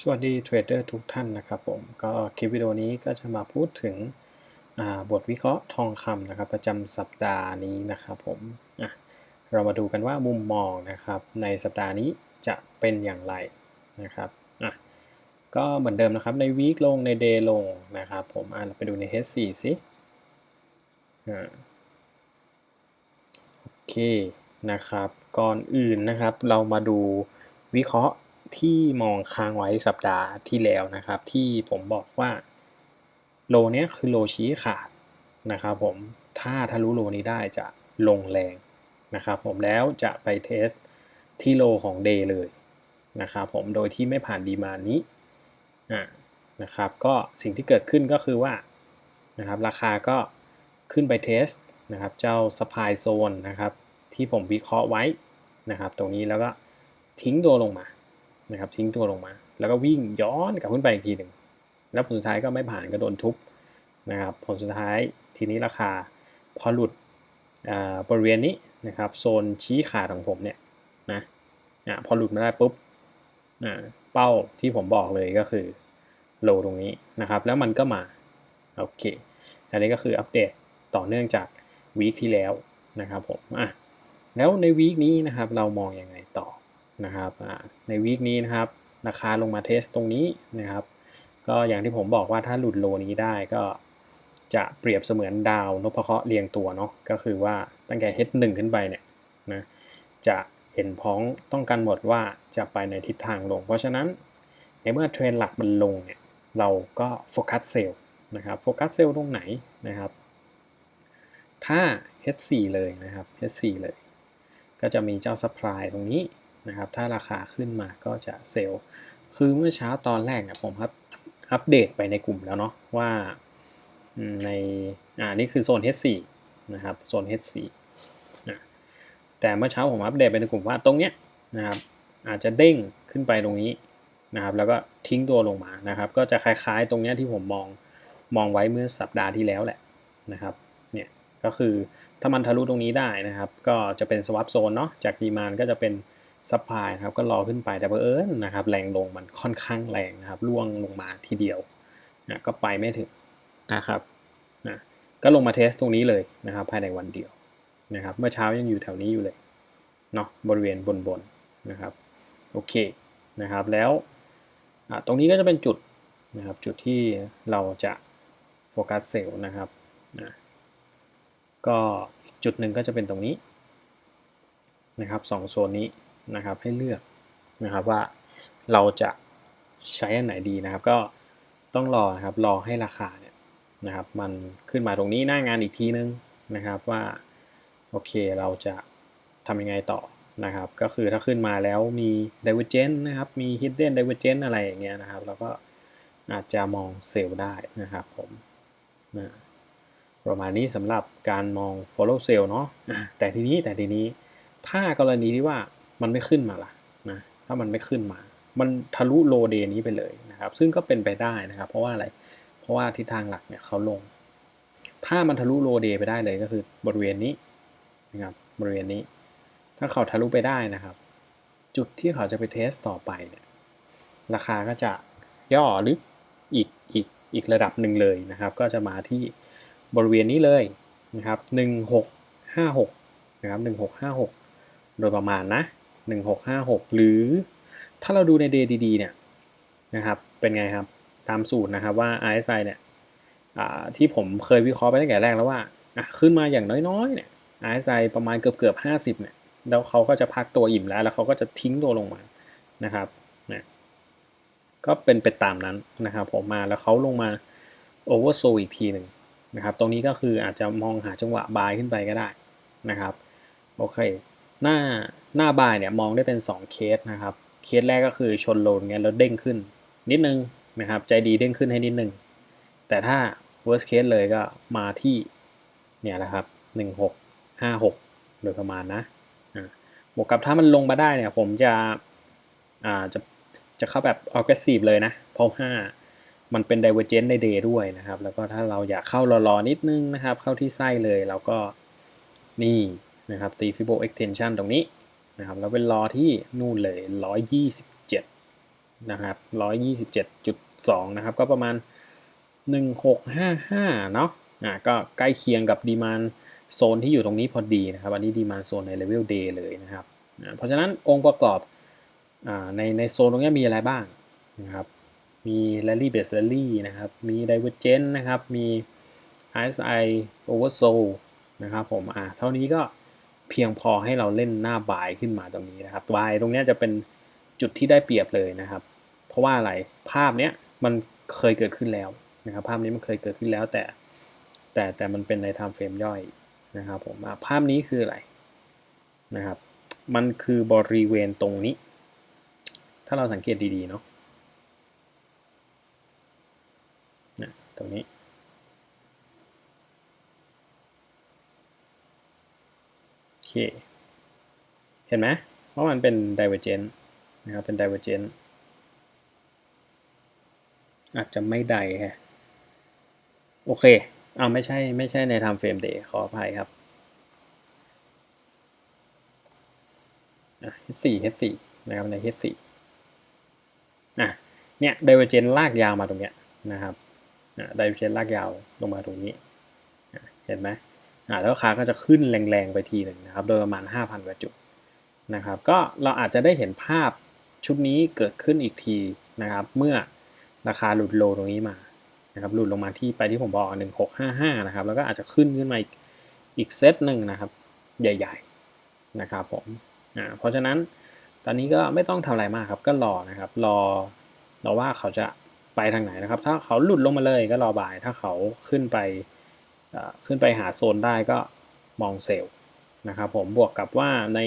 สวัสดีเทรดเดอร์ทุกท่านนะครับผมก็คลิปวิดีโอนี้ก็จะมาพูดถึงบทวิเคราะห์ทองคำนะครับ ประจำสัปดาห์นี้นะครับผมเรามาดูกันว่ามุมมองนะครับ ในสัปดาห์นี้จะเป็นอย่างไรนะครับก็เหมือนเดิมนะครับในวีคลงในเดย์ลงนะครับผมอ่าเราไปดูใน H4 สิโอเคนะครับ ก่อนอื่นนะครับ เรามาดูวิเคราะห์ ที่มองค้างไว้สัปดาห์ที่แล้วนะครับ ที่ผมบอกว่าโลเนี้ยคือโลชี้ขาดนะครับผมถ้าทะลุโลนี้ได้จะลงแรงนะครับผมแล้วจะไปเทสที่โลของเดย์เลยนะครับผมโดยที่ไม่ผ่านดีมานี้นะครับก็สิ่งที่เกิดขึ้นก็คือว่านะครับราคาก็ขึ้นไปเทสนะครับเจ้าสปายโซนนะครับที่ผมวิเคราะห์ไว้นะครับตรงนี้แล้วก็ทิ้งตัวลงมา นะครับทิ้งตัวลงมา แล้วก็วิ่งย้อนกลับขึ้นไปอีกทีหนึ่งแล้วผลสุดท้ายก็ไม่ผ่านก็โดนทุบนะครับผลสุดท้ายทีนี้ราคาพอหลุดบริเวณนี้นะครับโซนชี้ขาดของผมเนี่ยนะพอหลุดมาได้ปุ๊บเป้าที่ผมบอกเลยก็คือโลตรงนี้นะครับ แล้วมันก็มาโอเคอันนี้ก็คืออัปเดตต่อเนื่องจากวีคที่แล้วนะครับผมอะแล้วในวีคนี้นะครับเรามองอยังไงต่อ นะครับในวีคนี้นะครับราคาลงมาเทสตรงนี้นะครับ ก็อย่างที่ผมบอกว่าถ้าหลุดโลนี้ได้ก็จะเปรียบเสมือนดาวนพเคราะห์เรียงตัวเนาะก็คือว่าตั้งแต่ H1 ขึ้นไปเนี่ยนะจะเห็นพ้องต้องกันหมดว่าจะไปในทิศทางลง เพราะฉะนั้นในเมื่อเทรนหลักมันลงเนี่ยเราก็โฟกัสเซลล์นะครับโฟกัสเซลล์ตรงไหนนะครับ ถ้า H4 เลยนะครับ H4 เลย ก็จะมีเจ้าซัพพลายตรงนี้ นะครับ ถ้าราคาขึ้นมาก็จะเซลล์ คือเมื่อเช้าตอนแรกเนี่ยผมครับอัปเดตไปในกลุ่มแล้วเนาะว่าในอ่านี่คือโซน H4 นะครับโซน H4 นะแต่เมื่อเช้าผมอัปเดตไปในกลุ่มว่าตรงเนี้ยนะครับอาจจะเด้งขึ้นไปตรงนี้นะครับแล้วก็ทิ้งตัวลงมานะครับ ก็จะคล้ายๆ ตรงเนี้ยที่ผมมองมองไว้เมื่อสัปดาห์ที่แล้วแหละนะครับเนี่ยก็คือถ้ามันทะลุตรงนี้ได้นะครับ ก็จะเป็นสวัปโซนเนาะจากดีมานก็จะเป็น ซัพพลายครับก็รอขึ้นไปแต่เพอเอิญนะครับแรงลงมันค่อนข้างแรงนะครับล่วงลงมาทีเดียวนะก็ไปไม่ถึงนะครับนะก็ลงมาเทสตรงนี้เลยนะครับภายในวันเดียวนะครับเมื่อเช้ายังอยู่แถวนี้อยู่เลยเนาะบริเวณบนๆนนะครับโอเคนะครับแล้วตรงนี้ก็จะเป็นจุดนะครับจุดที่เราจะโฟกัสเซลล์นะครับนะก็จุดหนึ่งก็จะเป็นตรงนี้นะครับสองโซนนี้ นะครับให้เลือกนะครับว่าเราจะใช้อันไหนดีนะครับ ก็ต้องรอนะครับรอให้ราคาเนี่ยนะครับมันขึ้นมาตรงนี้หน้างานอีกทีนึงนะครับว่าโอเคเราจะทำยังไงต่อนะครับ ก็คือถ้าขึ้นมาแล้วมี divergence นะครับ มี hidden divergence อะไรอย่างเงี้ยนะครับเราก็อาจจะมองเซลล์ได้นะครับผมนะประมาณนี้สำหรับการมอง follow sell เนาะแต่ทีนี้แต่ทีนี้ถ้ากรณีที่ว่า มันไม่ขึ้นมาล่ะนะถ้ามันไม่ขึ้นมา มันทะลุโลเดนี้ไปเลยนะครับ ซึ่งก็เป็นไปได้นะครับ เพราะว่าอะไร เพราะว่าทิศทางหลักเนี่ยเขาลง ถ้ามันทะลุโลเดไปได้เลยก็คือบริเวณนี้นะครับบริเวณนี้ ถ้าเขาทะลุไปได้นะครับ จุดที่เขาจะไปเทสต่อไปเนี่ยราคาก็จะย่อลึกอีกอีกอีกระดับหนึ่งเลยนะครับ ก็จะมาที่บริเวณนี้เลยนะครับ 1656 นะครับ 1656 โดยประมาณนะ 1656 หรือถ้าเราดูใน day ดีๆเนี่ยนะครับเป็นไงครับตามสูตรนะครับว่า RSI เนี่ยที่ผมเคยวิเคราะห์ไปตั้งแต่แรกแล้วว่าขึ้นมาอย่างน้อยๆเนี่ย RSI ประมาณเกือบเกือบ50เนี่ยแล้วเขาก็จะพักตัวอิ่มแล้ว แล้วเขาก็จะทิ้งตัวลงมานะครับนะก็เป็นไปตามนั้นนะครับผมมาแล้วเขาลงมาโอเวอร์โซอีกทีหนึ่งนะครับ ตรงนี้ก็คืออาจจะมองหาจังหวะบายขึ้นไปก็ได้นะครับ โอเค หน้าหน้าบายเนี่ยมองได้เป็น 2 เคสนะครับ เคสแรกก็คือชนโลนเงี้ยแล้วเด้งขึ้น นิดนึงนะครับ ใจดีเด้งขึ้นให้นิดนึง แต่ถ้า worst case เลยก็มาที่เนี่ยแหละครับ 1656 โดยประมาณนะบวกกับถ้ามันลงมาได้เนี่ยผมจะอ่าจะจะเข้าแบบ aggressive เลยนะ เพราะว่ามันเป็น divergence ใน day ด้วยนะครับ แล้วก็ถ้าเราอยากเข้ารอๆนิดนึงนะครับ เข้าที่ไส้เลยเราก็นี่ นะครับตีฟิโบ extension ตรงนี้นะครับแล้วเป็นรอที่นู่นเลย 127 นะครับ 127.2 นะครับ ก็ประมาณ 1655 เนาะอ่าก็ใกล้เคียงกับดีมานโซนที่อยู่ตรงนี้พอดีนะครับ อันนี้ดีมานโซนในเลเวล day เลยนะครับอ่าเพราะฉะนั้นองค์ประกอบอ่าในในโซนตรงนี้มีอะไรบ้างนะครับมี Rally Base Rally นะครับ มี Divergent นะครับ มี RSI Oversold นะครับผม อ่า เท่านี้ก็ เพียงพอให้เราเล่นหน้าบายขึ้นมาตรงนี้นะครับบายตรงนี้จะเป็นจุดที่ได้เปรียบเลยนะครับ เพราะว่าอะไรภาพเนี้ยมันเคยเกิดขึ้นแล้วนะครับ ภาพนี้มันเคยเกิดขึ้นแล้วแต่ แต่แต่มันเป็นใน time frame ย่อยนะครับผมภาพนี้คืออะไรนะครับ มันคือบริเวณตรงนี้ ถ้าเราสังเกตดีๆเนาะตรงนี้ โอ เคเห็นไหมว่ามันเป็น divergent นะครับ เป็น divergent อาจจะไม่ไดฮะโอเคอ่าไม่ใช่ไม่ใช่ใน time frame day ขออภัยครับอะ H4 H4 นะครับใน H4 อะเนี่ย divergent ลากยาวมาตรงเนี้ยนะครับอะ divergent ลากยาวลงมาตรงนี้ เห็นไหม แล้วราคาก็จะขึ้นแรงๆไปทีหนึ่งนะครับ โดยประมาณ 5,000กว่าจุดนะครับ ก็เราอาจจะได้เห็นภาพชุดนี้เกิดขึ้นอีกทีนะครับ เมื่อราคาหลุดโลตรงนี้มานะครับ หลุดลงมาที่ไปที่ผมบอก 1655 นะครับ แล้วก็อาจจะขึ้นขึ้นมาอีกอีกเซตหนึ่งนะครับ ใหญ่ๆนะครับผมอ่าเพราะฉะนั้นตอนนี้ก็ไม่ต้องทำอะไรมากครับ ก็รอนะครับ รอรอว่าเขาจะไปทางไหนนะครับ ถ้าเขาหลุดลงมาเลยก็รอบาย ถ้าเขาขึ้นไป ขึ้นไปหาโซนได้ก็มองเซลล์นะครับผมบวกกับว่าใน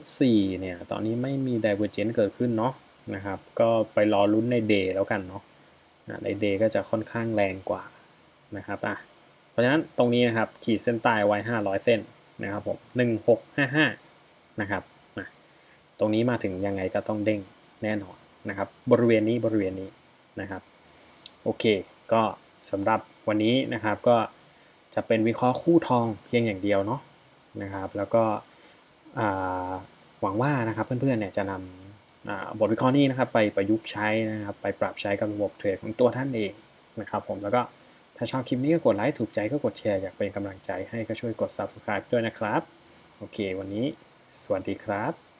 H4 เนี่ย ตอนนี้ไม่มี Divergence เกิดขึ้นเนาะนะครับ ก็ไปรอลุ้นใน Day แล้วกันเนาะใน Day ก็จะค่อนข้างแรงกว่านะครับอะเพราะฉะนั้นตรงนี้นะครับ ขีดเส้นใต้ไว้ 500 เส้นนะครับผม1655 นะครับนะตรงนี้มาถึงยังไงก็ต้องเด้งแน่นอนนะครับ บริเวณนี้บริเวณนี้นะครับ โอเค ก็ สำหรับวันนี้นะครับก็จะเป็นวิเคราะห์คู่ทองเพียงอย่างเดียวเนาะนะครับ แล้วก็หวังว่านะครับเพื่อนๆเนี่ยจะนำบทวิเคราะห์นี้นะครับ ไปประยุกต์ใช้นะครับ ไปปรับใช้กับระบบเทรดของตัวท่านเองนะครับ ผมแล้วก็ถ้าชอบคลิปนี้ก็กดไลค์ถูกใจก็กดแชร์อยากเป็นกำลังใจให้ก็ช่วยกด subscribe ด้วยนะครับ โอเค วันนี้สวัสดีครับ